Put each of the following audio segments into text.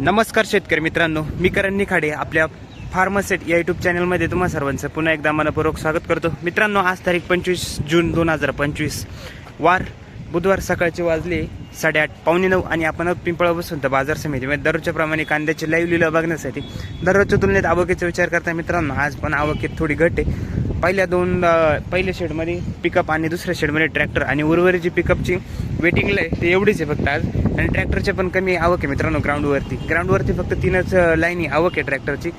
नमस्कार शेतकरी मित्रांनो मी करण निखाडे आपल्या फार्मसेट या युट्यूब चॅनलमध्ये तुम्हा सर्वांचं पुन्हा एकदा मनपूर्वक स्वागत करतो. मित्रांनो आज तारीख पंचवीस जून दोन हजार पंचवीस. वार बुधवार सकाळचे वाजले साडेआठ पावणे नऊ आणि आपण पिंपळा बसून तर बाजार समितीमध्ये दररोजच्या प्रमाणे कांद्याची लाईव्ह लिलाव बघण्यासाठी दररोजच्या तुलनेत आवकेचा विचार करता मित्रांनो आज पण आवकेत थोडी घट आहे. पहिल्या दोन पहिल्या शेडमध्ये पिकअप आणि दुसऱ्या शेडमध्ये ट्रॅक्टर आणि उर्वरित जी पिकअपची वेटिंगला आहे ते एवढीच आहे फक्त आज. आणि ट्रॅक्टरचे पण कमी आवक आहे मित्रांनो ग्राउंडवरती ग्राउंडवरती फक्त तीनच लाईनी आवक आहे ट्रॅक्टरची.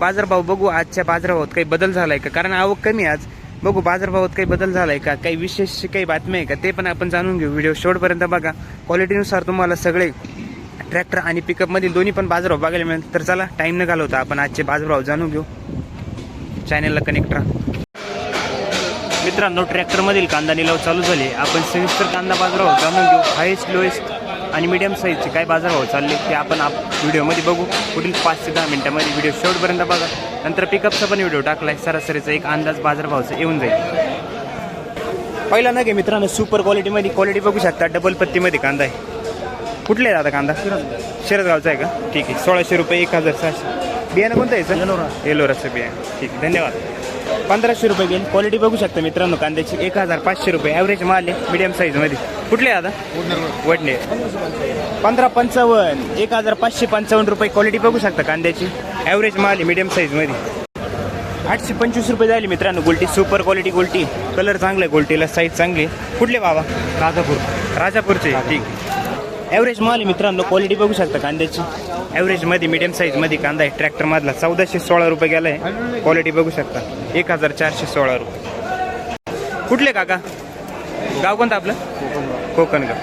बाजारभाव बघू आजच्या बाजारभावात काही बदल झाला आहे का? कारण आवक कमी आहे आज. बघू बाजारभावात काही बदल झाला आहे का? काही विशेष काही बातम्या आहे का? ते पण आपण जाणून घेऊ. व्हिडिओ शेवटपर्यंत बघा. क्वालिटीनुसार तुम्हाला सगळे ट्रॅक्टर आणि पिकअपमधील दोन्ही पण बाजारभाव बघायला मिळेल. तर चला टाईम न घालवता आपण आजचे बाजारभाव जाणून घेऊ. चॅनेलला कनेक्ट राहा. मित्रांनो ट्रॅक्टरमधील कांदा निलाव चालू झाले. आपण सविस्तर कांदा बाजारभाव जाणून घेऊ. हायेस्ट लोएस्ट आणि मीडियम साईजचे काय बाजारभाव चालले ते आपण आप व्हिडिओमध्ये बघू. पुढील पाच ते दहा मिनिटामध्ये व्हिडिओ शेवटपर्यंत बघा. नंतर पिकअपचा पण व्हिडिओ टाकलाय. सरासरीचा एक अंदाज बाजारभावाचा येऊन जाईल. पहिला ना घे मित्रांनो सुपर क्वालिटीमध्ये क्वालिटी बघू शकता. डबल पत्तीमध्ये कांदा आहे. कुठले आहे दादा कांदा? शिरदगावचा आहे का? ठीक आहे. सोळाशे रुपये एक हजार सहाशे. बियाणं कोणतं आहे सर एलोराचं बियाणं. ठीक आहे. धन्यवाद. पंधराशे रुपये घेईल क्वालिटी बघू शकता मित्रांनो कांद्याची. एक हजार पाचशे रुपये. ॲव्हरेज माल आहे मिडियम साईजमध्ये कुठले आहे दादा वडणे. पंधरा पंचावन्न एक हजार पाचशे पंचावन्न रुपये क्वालिटी बघू शकता कांद्याची. ॲव्हरेज माल आहे मिडियम साईजमध्ये आठशे पंचवीस रुपये झाली मित्रांनो गोल्टी. सुपर क्वालिटी गोल्टी. कलर चांगला आहे गोल्टीला साईज चांगली. कुठले बाबा? राजापूर. राजापूरचे. ठीक. ॲव्हरेज माल आहे मित्रांनो क्वालिटी बघू शकता कांद्याची. ॲव्हरेजमध्ये मिडियम साईजमध्ये कांदा आहे. ट्रॅक्टरमधला चौदाशे सोळा रुपये गेला आहे क्वालिटी बघू शकता. एक हजार चारशे सोळा रुपये. कुठले काका? गाव कोणतं आपलं? कोकणगाव.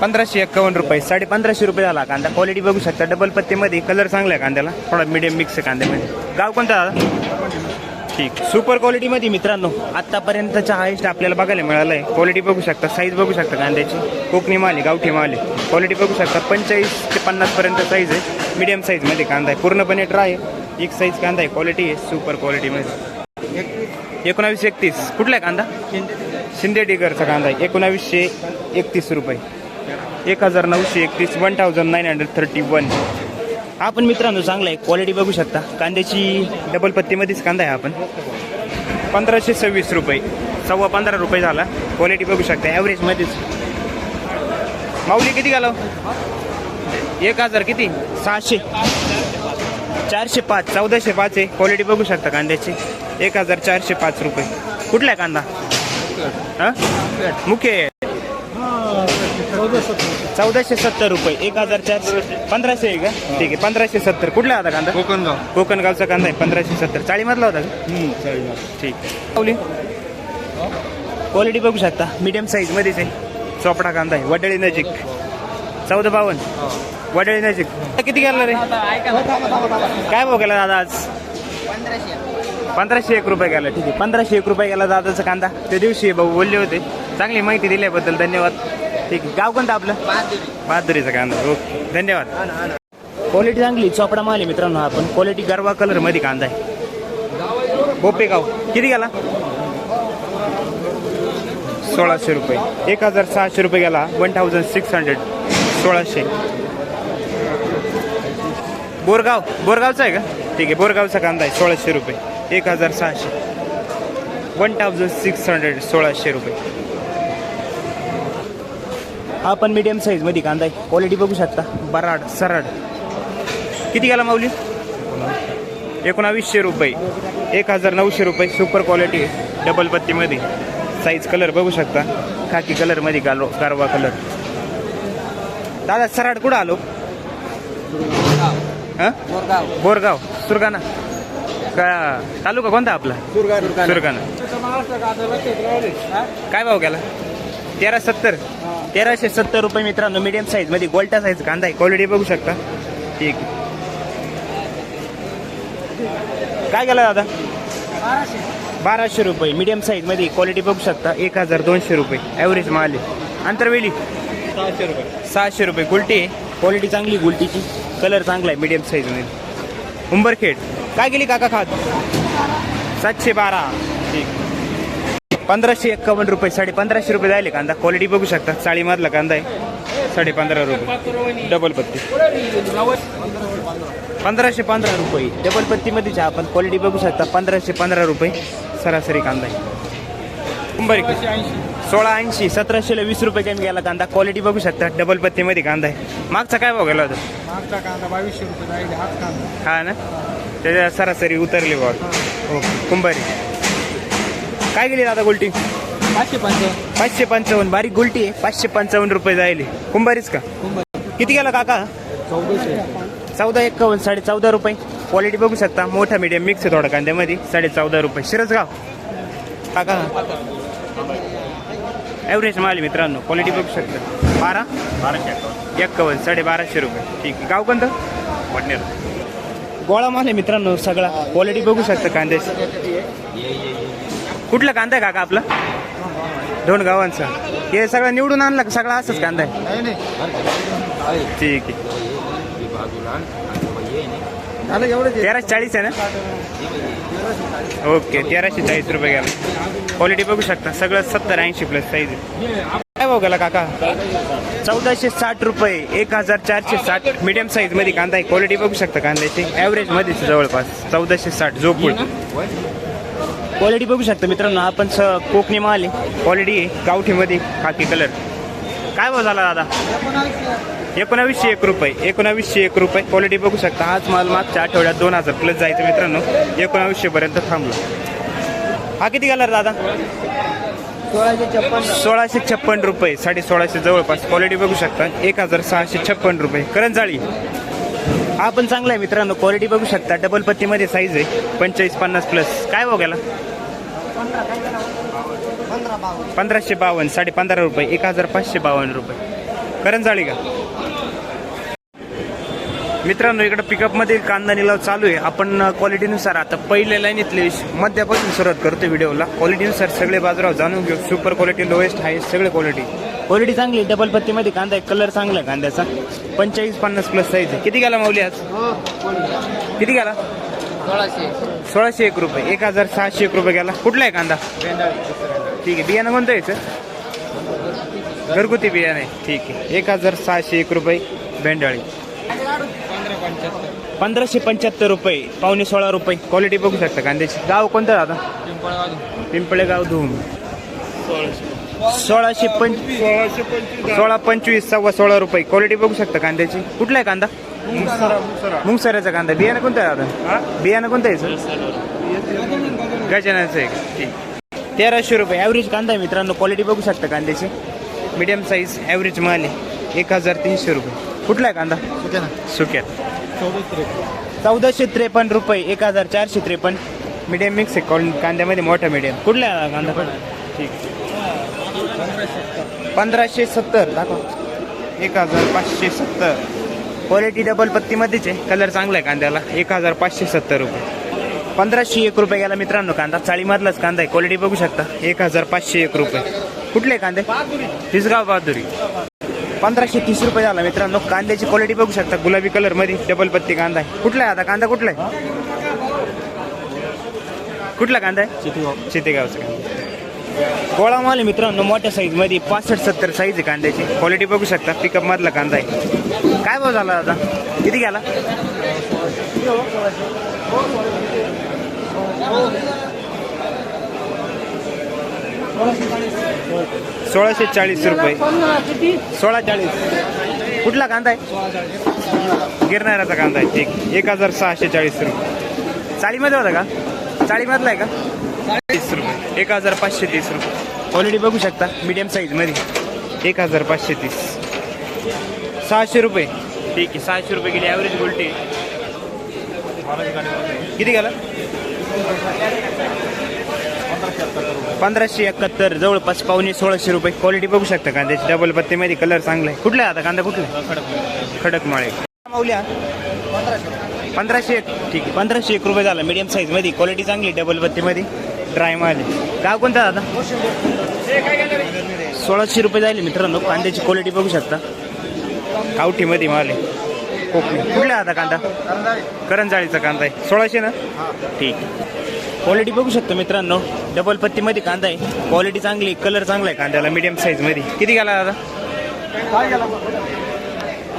पंधराशे एक्कावन्न रुपये. साडे पंधराशे रुपये झाला कांदा. क्वालिटी बघू शकता. डबल पत्तेमध्ये कलर चांगला आहे कांद्याला. थोडा मिडियम मिक्स आहे कांद्यामध्ये. गाव कोणता दादा? ठीक. सुपर क्वालिटीमध्ये मित्रांनो आत्तापर्यंतचा हायस्ट आपल्याला बघायला मिळालं आहे क्वालिटी बघू शकता. साईज बघू शकता कांद्याची. कोकणी माल आहे गावठी माल आहे. क्वालिटी बघू शकता. पंचेचाळीस ते पन्नासपर्यंत साईज आहे. मीडियम साईजमध्ये कांदा आहे. पूर्णपणे ड्राय आहे. एक साईज कांदा आहे. क्वालिटी आहे. सुपर क्वालिटीमध्ये एकोणावीसशे एकतीस. कुठला आहे कांदा? शिंदे डिगरचा कांदा आहे. एकोणावीसशे एकतीस रुपये. एक हजार नऊशे एकतीस one thousand nine hundred thirty one आपण मित्रांनो चांगला आहे. क्वालिटी बघू शकता. कांद्याची डबल पत्तीमध्येच कांदा आहे आपण पंधराशे सव्वीस रुपये. सव्वा पंधरा रुपये झाला. क्वालिटी बघू शकता. ॲव्हरेजमध्येच माऊली किती घालाव? एक हजार किती? सहाशे. चारशे पाच. चौदाशे पाच आहे. क्वालिटी बघू शकता कांद्याची. एक हजार चारशे पाच रुपये. कुठला आहे कांदा? हां? मुख्य चौदाशे सत्तर रुपये. एक हजार चारशे पंधराशे आहे का? ठीक आहे. पंधराशे सत्तर. कुठला होता कांदा? कोकणगाव. कोकणगावचा कांदा आहे. पंधराशे सत्तर. चाळीमधला होता का? ठीक. आहे क्वालिटी बघू शकता. मीडियम साईजमध्येच आहे. चोपडा कांदा आहे. वडळी नजीक चौदा बावन्न. वडळी नजीक किती गेला रे काय भाव गेला दादा आज? पंधराशे एक रुपये गेला. ठीक आहे. पंधराशे एक रुपये गेला दादाचा कांदा. त्या दिवशी भाऊ बोलले होते. चांगली माहिती दिल्याबद्दल धन्यवाद. ठीक आहे. गाव कोणतं आपलं? बहादुरीचा कांदा. ओके. धन्यवाद. क्वालिटी चांगली. चोपडा माल आहे मित्रांनो हा आपण क्वालिटी गरवा कलरमध्ये कांदा आहे. बोपेगाव किती गेला? सोळाशे रुपये. एक हजार सहाशे रुपये गेला. वन थाउजंड सिक्स हंड्रेड सोळाशे. बोरगाव. बोरगावचा आहे का? ठीक आहे. बोरगावचा कांदा आहे. सोळाशे रुपये. एक हजार सहाशे. वन थाउजंड सिक्स हंड्रेड सोळाशे रुपये. हा पण मीडियम साईजमध्ये कांदा आहे. क्वालिटी बघू शकता. बराड सराड किती गेला माऊली? एकोणावीसशे रुपये. एक हजार नऊशे रुपये. सुपर क्वालिटी आहे. डबल पत्तीमध्ये. साईज कलर बघू शकता. खाकी कलरमध्ये गालो गारवा कलर दादा सराड कुठं आलो? हां? बोरगाव सुरगाणा. का तालुका कोणता आपला? सुरगाणा काय भाव गेला? तेरा सत्तर. तेराशे सत्तर रुपये मित्रांनो मीडियम साईजमध्ये गोल्टा साईज कांदा आहे. क्वालिटी बघू शकता. ठीक काय गेला दादा? बाराशे रुपये. मीडियम साईजमध्ये क्वालिटी बघू शकता. एक हजार दोनशे रुपये. ॲव्हरेज माल आहे. आंतरवेली सहाशे रुपये. सहाशे रुपये. गुलटी आहे. क्वालिटी चांगली गुलटीची. कलर चांगला आहे मीडियम साईजमध्ये उंबरखेड? काय गेली काका खात? सातशे बारा. ठीक. पंधराशे एक्कावन्न रुपये साडे पंधराशे रुपये जायले कांदा. क्वालिटी बघू शकता. चाळीमधला कांदा आहे. साडे पंधरा रुपये. डबल पत्ती. पंधराशे पंधरा रुपये. डबल पत्तीमध्येच आपण क्वालिटी बघू शकता. पंधराशे पंधरा रुपये सरासरी कांदा आहे. कुंभारी. सोळा ऐंशी सतराशेला वीस रुपये कमी गेला कांदा. क्वालिटी बघू शकता. डबल पत्तीमध्ये कांदा आहे. मागचा काय भाव गेला होता? मागचा कांदा बावीसशे रुपये हा ना? त्याच्या सरासरी उतरली बॉल ओके. कुंभारी. काय गेली दादा गोल्टी? पाचशे पंचावन्न. पाचशे पंचावन्न. बारीक गोल्टी आहे. पाचशे पंचावन्न रुपये जायली. कुंभारीच का? किती गेला काका? चौदा एक्कावन्न साडे चौदा रुपये. क्वालिटी बघू शकता. मोठा मीडियम मिक्स आहे थोडा कांद्यामध्ये. साडे चौदा रुपये. शिरसगाव. काका? ॲव्हरेज माल आहे मित्रांनो. क्वालिटी बघू शकता. बारा? बाराशे एक्कावन्न साडे बाराशे रुपये. ठीक. आहे गाव कोणतं? वडनेर. गोळा माल आहे मित्रांनो सगळा. क्वालिटी बघू शकता कांद्याची. कुठला कांदा आहे काका आपला? दोन गावांचा. हे सगळं निवडून आणला का? सगळा असंच कांदा आहे? नाही नाही. ठीक आहे. तेराशे चाळीस आहे ना? ओके तेराशे चाळीस रुपये गेला. क्वालिटी बघू शकता सगळं सत्तर ऐंशी प्लस साईज काय भाव गेला काका? चौदाशे साठ रुपये एक हजार चारशे साठ. मीडियम साईजमध्ये कांदा आहे. क्वालिटी बघू शकता कांद्याची. ॲव्हरेज मध्येच जवळपास चौदाशे साठ जोपूळ क्वालिटी बघू शकता मित्रांनो आपण स कोकणी माल आहे. क्वालिटी आहे गावठीमध्ये खाकी कलर काय भाव झाला दादा? एकोणावीसशे एक रुपये एकोणावीसशे एक रुपये. क्वालिटी बघू शकता. हाच माल मागच्या आठवड्यात दोन हजार प्लस जायचं मित्रांनो. एकोणावीसशे पर्यंत थांबलो. हा किती गेला रे दादा? सोळाशे छप्पन्न सोळाशे छप्पन रुपये. साडे सोळाशे जवळपास. क्वालिटी बघू शकता. एक हजार सहाशे छप्पन रुपये. करंजाळी हा पण चांगला आहे मित्रांनो. क्वालिटी बघू शकता. डबल पत्तीमध्ये साईज आहे. पंचेचाळीस पन्नास प्लस काय बावन्न. पंधराशे बावन्न साडे पंधरा रुपये. एक हजार पाचशे बावन्न रुपये. करंजाळी का? मित्रांनो इकडे पिकअपमध्ये कांदा निलाव चालू आहे. आपण क्वालिटीनुसार आता पहिल्या लाईनीतले मध्यापासून सुरुवात करतो व्हिडिओला. क्वालिटीनुसार सगळे बाजारावर जाणून घेऊ. सुपर क्वालिटी लोएस्ट आहे सगळे क्वालिटी क्वालिटी चांगली डबल पत्तीमध्ये कांदा आहे. कलर चांगला आहे कांद्याचा. पंचेचाळीस पन्नास प्लस साईज आहे. किती गेला माऊली आज? हो किती गेला? सोळाशे सोळाशे एक रुपये. एक हजार सहाशे एक रुपये गेला. कुठला आहे कांदा? ठीक आहे. बियाणं कोणतं यायचं घरगुती. बियाणं आहे. ठीक आहे. एक हजार सहाशे एक रुपये भेंडाळी पंच्याहत्तर. पंधराशे पंच्याहत्तर रुपये. पावणे सोळा रुपये. क्वालिटी बघू शकता कांद्याची. गाव कोणतं दादा? पिंपळगाव. पिंपळेगाव धूम. सोळाशे. पंच सोळा पंचवीस सव्वा सोळा रुपये. क्वालिटी बघू शकता कांद्याची. कुठला आहे कांदा? मुंगसऱ्याचा कांदा. बियाणं कोणतं आहे दादा? बियाणं कोणतं आहे सर? गजाननचं आहे का? ठीक. तेराशे रुपये. ॲव्हरेज कांदा आहे मित्रांनो. क्वालिटी बघू शकता कांद्याची. मीडियम साईज ॲव्हरेज माल आहे. एक हजार तीनशे रुपये. कुठला आहे कांदा? सुक्यात. चौदाशे त्रेपन्न रुपये एक हजार चारशे त्रेपन्न. मीडियम मिक्स आहे कॉल- कांद्यामध्ये मोठा मीडियम कुठला आहे कांदा? ठीक. पंधराशे सत्तर दाखव. एक हजार पाचशे सत्तर. क्वालिटी डबल पत्तीमध्येच आहे. कलर चांगला आहे कांद्याला. एक हजार पाचशे सत्तर रुपये. पंधराशे एक रुपये गेला मित्रांनो कांदा. चाळीमधलाच कांदा आहे. क्वालिटी बघू शकता. एक हजार पाचशे एक रुपये. कुठले कांदे? तिसगाव बहादुरी. पंधराशे तीस रुपये झाला मित्रांनो. कांद्याची क्वालिटी बघू शकता. गुलाबी कलरमध्ये डबल पत्ती कांदा आहे. कुठला आहे आता? कांदा कुठला आहे? कुठला कांदा आहे? चितेगावचा कांदा. गोळा माल आहे मित्रांनो मोठ्या साईजमध्ये पासष्ट सत्तर साईज आहे कांद्याची. क्वालिटी बघू शकता. पिकअप मधला कांदा आहे. काय भाव झाला आता? किती गेला? सोळाशे चाळीस रुपये. सोळा चाळीस. कुठला कांदा आहे? गिरणाऱ्याचा कांदा आहे. ठीक एक हजार सहाशे चाळीस रुपये. चाळीमध्ये होता का? चाळीमधला आहे का? तीस रुपये. एक हजार पाचशे तीस रुपये. क्वालिटी बघू शकता मीडियम साईजमध्ये एक हजार पाचशे तीस. सहाशे रुपये. ठीक आहे सहाशे रुपये गेली. ॲव्हरेज गोल्टी किती गेला? पंधराशे एकाहत्तर जवळपास पावणे सोळाशे रुपये क्वालिटी बघू शकता कांद्याची. डबल पत्तीमध्ये कलर चांगला आहे. कुठला आता कांदा कुठला? खडकमाळे. माऊल्या? पंधराशे एक. ठीक आहे. पंधराशे एक रुपये झाला मीडियम साईजमध्ये क्वालिटी चांगली डबल पत्तीमध्ये. ड्राय माल गाव कोणता दादा सोळाशे रुपये जाईल मित्रांनो. कांद्याची क्वालिटी बघू शकता. गावठीमध्ये माल आहे. कोकणी. कुठला आता कांदा? करंजाळीचा कांदा आहे. सोळाशे ना? ठीक क्वालिटी बघू शकतो मित्रांनो. डबल पत्तीमध्ये कांदा आहे. क्वालिटी चांगली कलर चांगला आहे कांद्याला. मीडियम साईजमध्ये किती गेला दादा? काय गेला?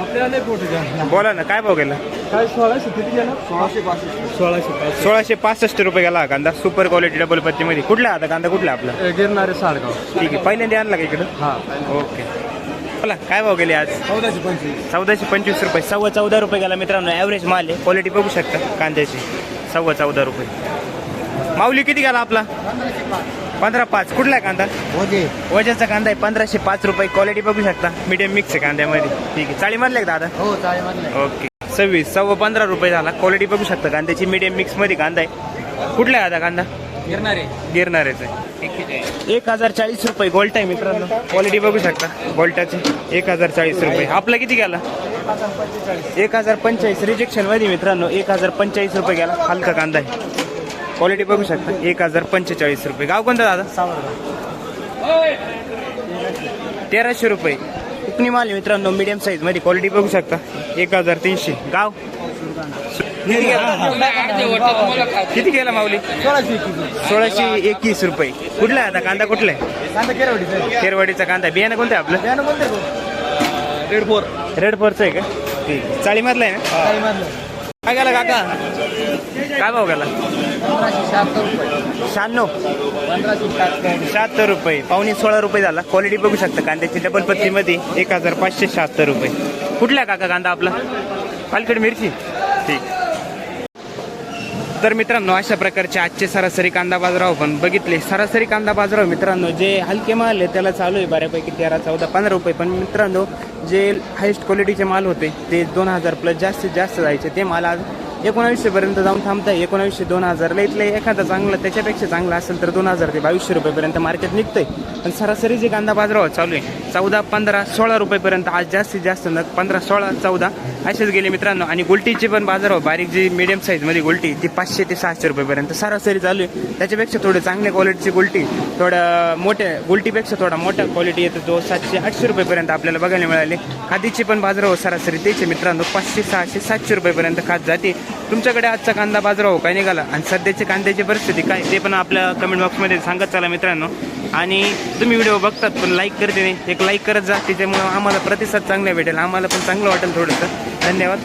आपल्याला बोला ना काय भाव गेला? काय सोळाशे किती गेला? सोळाशे पासष्ट. सोळाशे पासष्ट. सोळाशे पासष्ट रुपये गेला हा कांदा. सुपर क्वालिटी डबल पत्तीमध्ये. कुठला आहे आता कांदा? कुठला आपला? गिरणारे साडगाव. ठीक आहे. पहिल्यांदा आणला का इकडं? हा. ओके. बोला काय भाव गेले आज? चौदाशे पंचवीस. चौदाशे पंचवीस रुपये. सव्वा चौदा रुपये गेला मित्रांनो. ॲव्हरेज माल आहे. क्वालिटी बघू शकता कांद्याची. सव्वा चौदा रुपये. माऊली किती गेला आपला? पंधरा पाच. कुठला आहे कांदा? वजनचा कांदा आहे पंधराशे पाच रुपये. क्वालिटी बघू शकता. मीडियम मिक्स आहे कांद्यामध्ये. ठीक आहे. चाळी मारले का दादा? हो ओके सव्वीस सव्वा पंधरा रुपये झाला. क्वालिटी बघू शकता कांद्याची. मीडियम मिक्समध्ये कांदा आहे. कुठला आहे आता कांदा? गिरणारे. गिरणारेच आहे. एक हजार चाळीस रुपये. गोल्ट आहे मित्रांनो. क्वालिटी बघू शकता. गोल्टाची एक हजार चाळीस रुपये. आपला किती गेला? एक हजार पंचेचाळीस. रिजेक्शनमध्ये मित्रांनो. एक हजार पंचेचाळीस रुपये गेला. हलका कांदा आहे. क्वालिटी बघू शकता. एक हजार पंचेचाळीस रुपये. गाव कोणतं दादा? तेराशे रुपये. उपनी माल मित्रांनो मीडियम साईजमध्ये. क्वालिटी बघू शकता. एक हजार तीनशे. गाव? किती गेला? माऊली? सोळाशे एकवीस रुपये. कुठला आहे आता? कांदा कुठला आहे? कांदा केरवडीचा कांदा. बियाणं कोणतं आहे आपलं? रेड फोर रेड फोरचं आहे का? ठीक. चाळीमधलं आहे ना? काय गेला काका? काय भाव गेला पंधराशे शहात्तर रुपये. शहाण्णव. पंधराशे शहात्तर शहात्तर रुपये. पावणे सोळा रुपये झाला. क्वालिटी बघू शकता कांद्याची डबल पत्तीमध्ये एक हजार पाचशे शहात्तर रुपये. कुठला काका कांदा आपला? पालकड मिरची? ठीक. तर मित्रांनो अशा प्रकारचे आजचे सरासरी कांदा बाजाराव आपण बघितले. सरासरी कांदा बाजाराव मित्रांनो जे हलके माल आहे त्याला चालू आहे बऱ्यापैकी तेरा चौदा पंधरा रुपये. पण मित्रांनो जे हायेस्ट क्वालिटीचे माल होते ते दोन हजार प्लस जास्तीत जास्त जायचे. ते माल आज एकोणावीसशेपर्यंत जाऊन थांबताय. एकोणावीसशे दोन हजारला इथलं एखादा चांगला त्याच्यापेक्षा चांगला असेल तर दोन हजार ते बावीसशे रुपयेपर्यंत मार्केट निघतंय. पण सरासरी जे कांदा बाजारावर चालू आहे चौदा पंधरा सोळा रुपयेपर्यंत. आज जास्तीत जास्त नग पंधरा सोळा चौदा असेच गेले मित्रांनो. आणि गुलटीची पण बाजार हो बारीक जी मिडियम साईजमध्ये गुलटी ती पाचशे ते सहाशे रुपयेपर्यंत. सरासरी चालू आहे. त्याच्यापेक्षा थोडं चांगल्या क्वालिटीची गुलटी थोडं मोठ्या गुलटीपेक्षा थोडा मोठा क्वालिटी येतो तो सातशे आठशे रुपयेपर्यंत आपल्याला बघायला मिळाले. खादीची पण बाजार हो सरासरी त्याचे मित्रांनो. पाचशे सहाशे सातशे रुपयेपर्यंत खात जाते. तुमच्याकडे आजचा कांदा बाजारावर हो, काय निघाला? आणि सध्याची कांद्याची परिस्थिती काय? ते पण आपल्या कमेंट बॉक्समध्ये सांगत चला मित्रांनो. आणि तुम्ही व्हिडिओ बघतात पण लाईक करते नाही. एक लाईक करत जा त्याच्यामुळं आम्हाला प्रतिसाद चांगला भेटेल. आम्हाला पण चांगलं वाटेल थोडंसं. धन्यवाद.